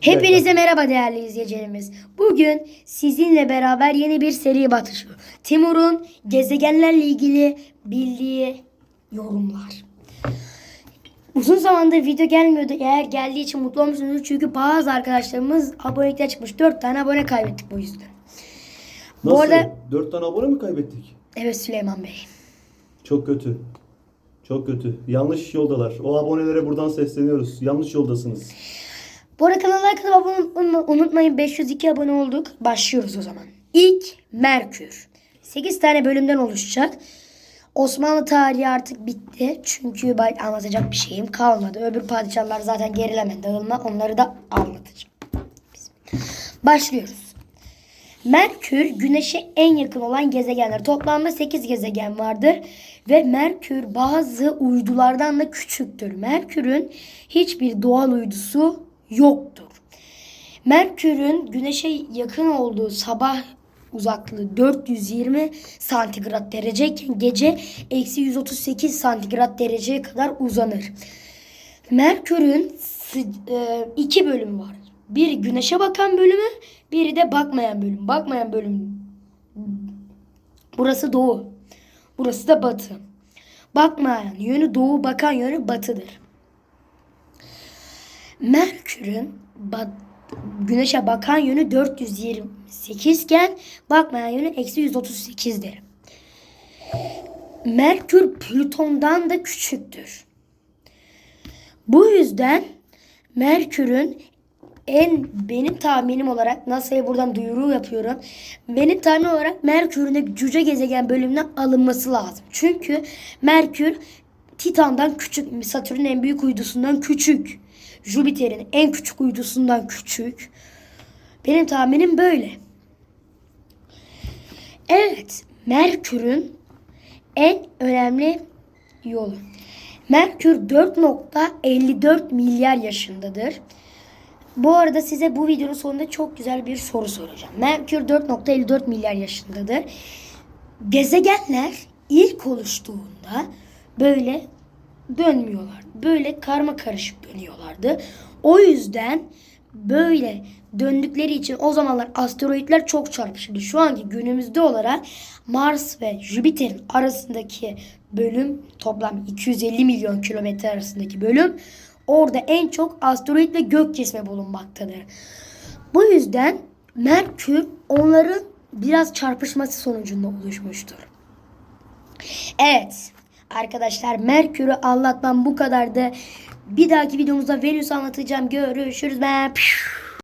Hepinize merhaba değerli izleyicilerimiz. Bugün sizinle beraber yeni bir seri batışıyor. Timur'un gezegenlerle ilgili bildiği yorumlar. Uzun zamandır video gelmiyordu. Eğer geldiği için mutlu olmuşsunuz. Çünkü bazı arkadaşlarımız abonelikten çıkmış. 4 tane abone kaybettik bu yüzden. Bu Nasıl? arada 4 tane abone mi kaybettik? evet Süleyman Bey. Çok kötü. Çok kötü. Yanlış yoldalar. O abonelere buradan sesleniyoruz. Yanlış yoldasınız. Bu arada kanala like abone unutmayın. 502 abone olduk. Başlıyoruz o zaman. İlk Merkür. 8 tane bölümden oluşacak. Osmanlı tarihi artık bitti. Çünkü anlatacak bir şeyim kalmadı. Öbür padişahlar zaten gerileme, dağılma. Onları da anlatacağım. Başlıyoruz. Merkür Güneş'e en yakın olan gezegenler. Toplamda 8 gezegen vardır ve Merkür bazı uydulardan da küçüktür. Merkür'ün hiçbir doğal uydusu yoktur. Merkür'ün Güneş'e yakın olduğu sabah uzaklığı 420 santigrat dereceyken gece eksi 138 santigrat dereceye kadar uzanır. Merkür'ün e, iki bölümü var. Bir güneşe bakan bölümü, biri de bakmayan bölüm. Bakmayan bölüm. Burası doğu. Burası da batı. Bakmayan yönü doğu, bakan yönü batıdır. Merkür'ün güneşe bakan yönü 428 iken bakmayan yönü eksi 138'dir. Merkür Plüton'dan da küçüktür. Bu yüzden Merkür'ün en benim tahminim olarak NASA'ya buradan duyuru yapıyorum. Benim tahmin olarak Merkür'ün de cüce gezegen bölümüne alınması lazım. Çünkü Merkür Titan'dan küçük, Satürn'ün en büyük uydusundan küçük. Jüpiter'in en küçük uydusundan küçük. Benim tahminim böyle. Evet, Merkür'ün en önemli yolu. Merkür 4.54 milyar yaşındadır. Bu arada size bu videonun sonunda çok güzel bir soru soracağım. Merkür 4.54 milyar yaşındadır. Gezegenler ilk oluştuğunda böyle dönmüyorlar. Böyle karma karışık dönüyorlardı. O yüzden böyle döndükleri için o zamanlar asteroidler çok çarpışırdı. Şu anki günümüzde olarak Mars ve Jüpiter'in arasındaki bölüm toplam 250 milyon kilometre arasındaki bölüm orada en çok asteroid ve gök cismi bulunmaktadır. Bu yüzden Merkür onların biraz çarpışması sonucunda oluşmuştur. Evet arkadaşlar Merkür'ü anlatmam bu kadardı. Bir dahaki videomuzda Venüs anlatacağım. Görüşürüz. Ben...